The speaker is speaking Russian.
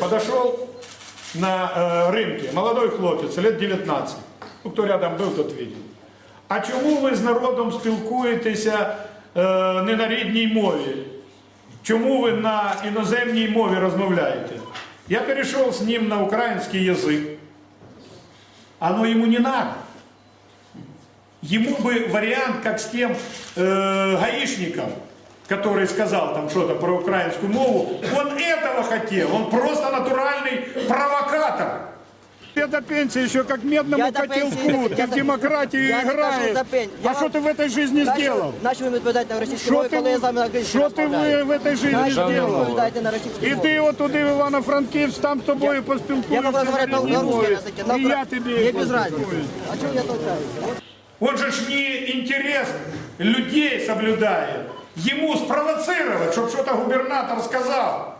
подошел на э, рынке, молодой хлопець, лет 19. Ну, хто рядом був, тот видел. А чому ви з народом спілкуєтеся е, не на рідній мові? Чому ви на іноземній мові розмовляєте? Я перейшов з ним на український язик. Оно ему не надо. Ему бы вариант, как с тем э, гаишником, который сказал там что-то про украинскую мову, он этого хотел, он просто натуральный провокатор. Это пенсия еще как медному Я до котелку, пенсии- ты я в до- демократию я не кажу играешь. за пен- я А что вам- ты в этой жизни сделал? Начали ви відповідати на російській Що мові, ти, коли я з вами на українській що ти розмовляю. в, в этой жизни Начали ви сделал? відповідаєте на російській І мові. ти от туди в Івано-Франківськ, там з тобою Я поспілкуєшся могу разговаривать на, рідній на русском мові. языке, на І укра- я тобі Мне без поспілкуюсь. разницы. А чего я толкаю? Он же ж не интерес людей соблюдает. Ему спровоцировать, чтобы что-то губернатор сказал.